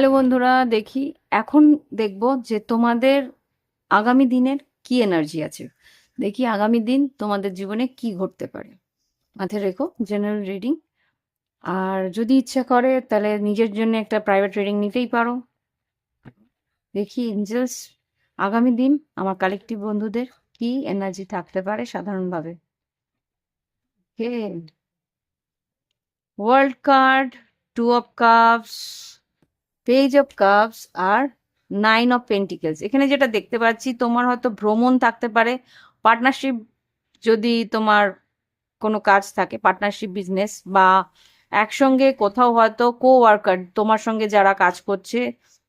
Hello বন্ধুরা দেখি, এখন দেখব যে তোমাদের আগামী দিনের কি এনার্জি আছে। দেখি আগামী দিন তোমাদের জীবনে কি ঘটতে পারে। মাথায় রেখো জেনারেল রিডিং আর যদি ইচ্ছা করে, তাহলে নিজের জন্য একটা প্রাইভেট রিডিং নিতেই পারো। দেখি এঞ্জেলস আগামী দিন আমার কালেকটিভ বন্ধুদের কি এনার্জি থাকতে পারে সাধারণভাবে। World card two of cups page of cups R nine of pentacles এখানে যেটা দেখতে পাচ্ছি, তোমার হয়তো ভ্রমণ থাকতে পারে পার্টনারশিপ যদি তোমার কোনো কাজ থাকে পার্টনারশিপ বিজনেস বা একসঙ্গে কোথাও হয়তো কো ওয়ার্কার তোমার সঙ্গে যারা কাজ করছে,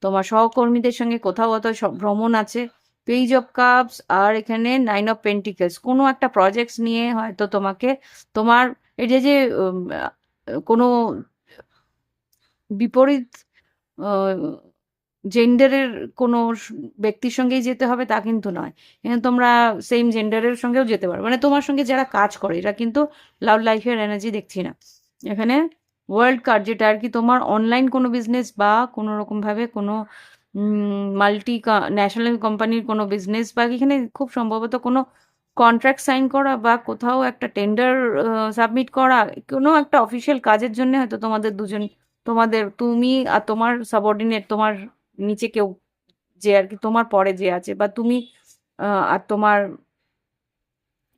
তোমার সহকর্মীদের সঙ্গে কোথাও হয়তো ভ্রমণ আছে পেজ অফ কাপস আর এখানে নাইন অফ পেন্টিকেলস কোনো একটা প্রজেক্টস নিয়ে হয়তো তোমাকে, তোমার এটা যে কোনো বিপরীত জেন্ডারের কোনো ব্যক্তির সঙ্গেই যেতে হবে তা কিন্তু নয়। এখানে তোমরা সেম জেন্ডারের সঙ্গেও যেতে পারো। মানে তোমার সঙ্গে যারা কাজ করে, এরা কিন্তু লাভ লাইফের এনার্জি দেখছি না। এখানে ওয়ার্ল্ড কার্ড যেটা আর কি তোমার অনলাইন কোনো বিজনেস বা কোনো রকমভাবে কোনো মাল্টি ন্যাশনাল কোম্পানির কোনো বিজনেস বা এখানে খুব সম্ভবত কোনো কন্ট্রাক্ট সাইন করা বা কোথাও একটা টেন্ডার সাবমিট করা, কোনো একটা অফিসিয়াল কাজের জন্য হয়তো তোমাদের দুজন তোমাদের, তুমি আর তোমার সাবঅর্ডিনেট তোমার নিচে কেউ যে আর কি, তোমার পরে যে আছে বা তুমি আর তোমার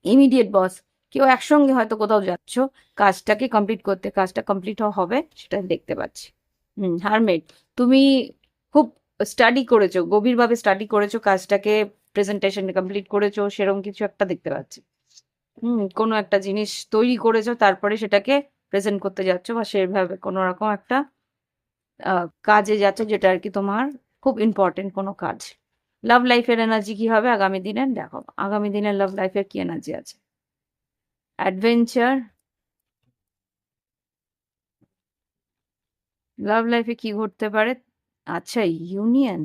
ইমিডিয়েট বস কেউ একসঙ্গে হয়তো কোথাও যাচ্ছ, কাজটাকে কমপ্লিট করতে, কাজটা কমপ্লিট হবে সেটা দেখতে পাচ্ছি। হুম, হারমেট, তুমি খুব স্টাডি করেছ, গভীরভাবে স্টাডি করেছ, কাজটাকে প্রেজেন্টেশন কমপ্লিট করেছ সেরকম কিছু একটা দেখতে পাচ্ছি। হুম, কোনো একটা জিনিস তৈরি করেছ, তারপরে সেটাকে প্রেজেন্ট করতে যাচ্ছ বা সেভাবে কোনো রকম একটা কাজে যাচ্ছ যেটা আর কি তোমার খুব ইম্পর্টেন্ট কোনো কাজ। লাভ লাইফের এনার্জি কি হবে আগামী দিনের দেখো, আগামী দিনের লাভ লাইফের কি এনার্জি আছে? অ্যাডভেঞ্চার লাভ লাইফে কি ঘটতে পারে? আচ্ছা ইউনিয়ন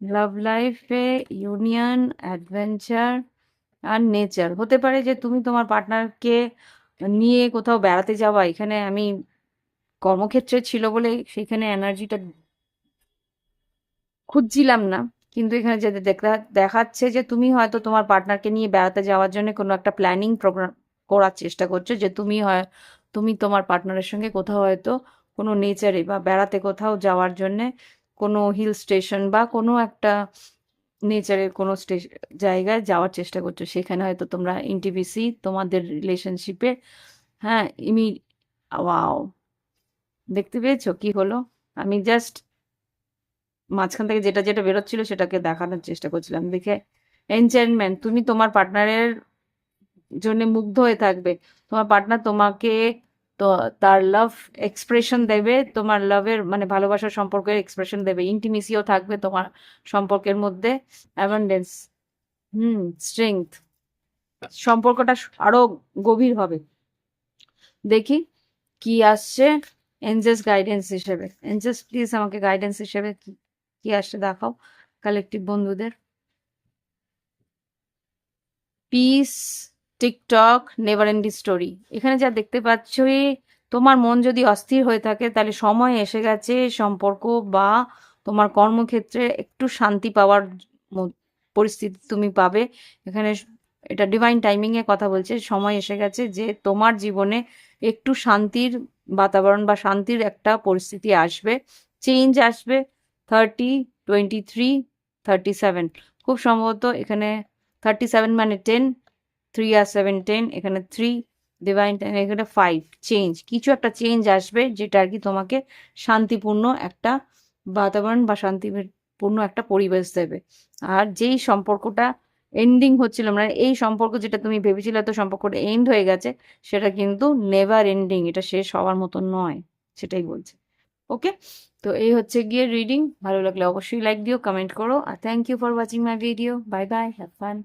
লাভ লাইফে ইউনিয়ন অ্যাডভেঞ্চার আর নেচার হতে পারে যে তুমি তোমার পার্টনারকে নিয়ে কোথাও বেড়াতে যাওয়া, এখানে আমি কর্মক্ষেত্রে ছিল বলে সেখানে এনার্জিটা খুঁজছিলাম না। কিন্তু এখানে যে দেখা, দেখাচ্ছে যে তুমি হয়তো তোমার পার্টনারকে নিয়ে বেড়াতে যাওয়ার জন্য কোনো একটা প্ল্যানিং প্রোগ্রাম করার চেষ্টা করছ যে তুমি হয়, তুমি তোমার পার্টনারের সঙ্গে কোথাও হয়তো কোনো নেচারে বা বেড়াতে কোথাও যাওয়ার জন্যে কোনো হিল স্টেশন বা কোনো একটা নেচারের কোনো জায়গায় যাওয়ার চেষ্টা করছ। সেখানে হয়তো তোমরা ইন্টিভিসি তোমাদের রিলেশনশিপে হ্যাঁ ইমি, ওয়াও। দেখতে পেয়েছ কি হলো? আমি জাস্ট মাঝখান থেকে যেটা যেটা বেরোচ্ছিল সেটাকে দেখানোর চেষ্টা করছিলাম। দেখে এনচেনমেন্ট তুমি তোমার পার্টনারের জন্য মুগ্ধ হয়ে থাকবে। তোমার পার্টনার তোমাকে তো তার লাভ এক্সপ্রেশন দেবে, তোমার লাভের মানে ভালোবাসার সম্পর্কের এক্সপ্রেশন দেবে ইন্টিমেসিও থাকবে তোমার সম্পর্কের মধ্যে অ্যাবান্ডেন্স হুম স্ট্রেংথ সম্পর্কটা আরও গভীর হবে। দেখি কি আসছে এনজেস গাইডেন্স হিসেবে। এনজেস প্লিজ আমাকে গাইডেন্স হিসেবে কি আসছে দেখাও কালেকটিভ বন্ধুদের। Peace TikTok never ending story এখানে যা দেখতে পাচ্ছই, তোমার মন যদি অস্থির হয়ে থাকে, তাহলে সময় এসে গেছে সম্পর্ক বা তোমার কর্মক্ষেত্রে একটু শান্তি পাওয়ার পরিস্থিতি তুমি পাবে। এখানে এটা ডিভাইন টাইমিং এ কথা বলছে, সময় এসে গেছে যে তোমার জীবনে একটু শান্তির বাতাবরণ বা শান্তির একটা পরিস্থিতি আসবে। চেঞ্জ আসবে thirty twenty three thirty seven খুব সম্ভবত এখানে থার্টি সেভেন মানে টেন থ্রি আর সেভেন টেন এখানে থ্রি ডিভাইন টাইম এখানে ফাইভ চেঞ্জ কিছু একটা চেঞ্জ আসবে যেটা আর কি তোমাকে শান্তিপূর্ণ একটা বাতাবরণ বা শান্তিপূর্ণ একটা পরিবেশ দেবে। আর যেই সম্পর্কটা এন্ডিং হচ্ছিল মানে এই সম্পর্ক যেটা তুমি ভেবেছিলে তো সম্পর্কটা এন্ড হয়ে গেছে, সেটা কিন্তু নেভার এন্ডিং এটা শেষ হওয়ার মতো নয়, সেটাই বলছে। ওকে তো এই হচ্ছে গিয়ে রিডিং ভালো লাগলে অবশ্যই লাইক দিও কমেন্ট করো, আর thank you for watching my video bye bye have fun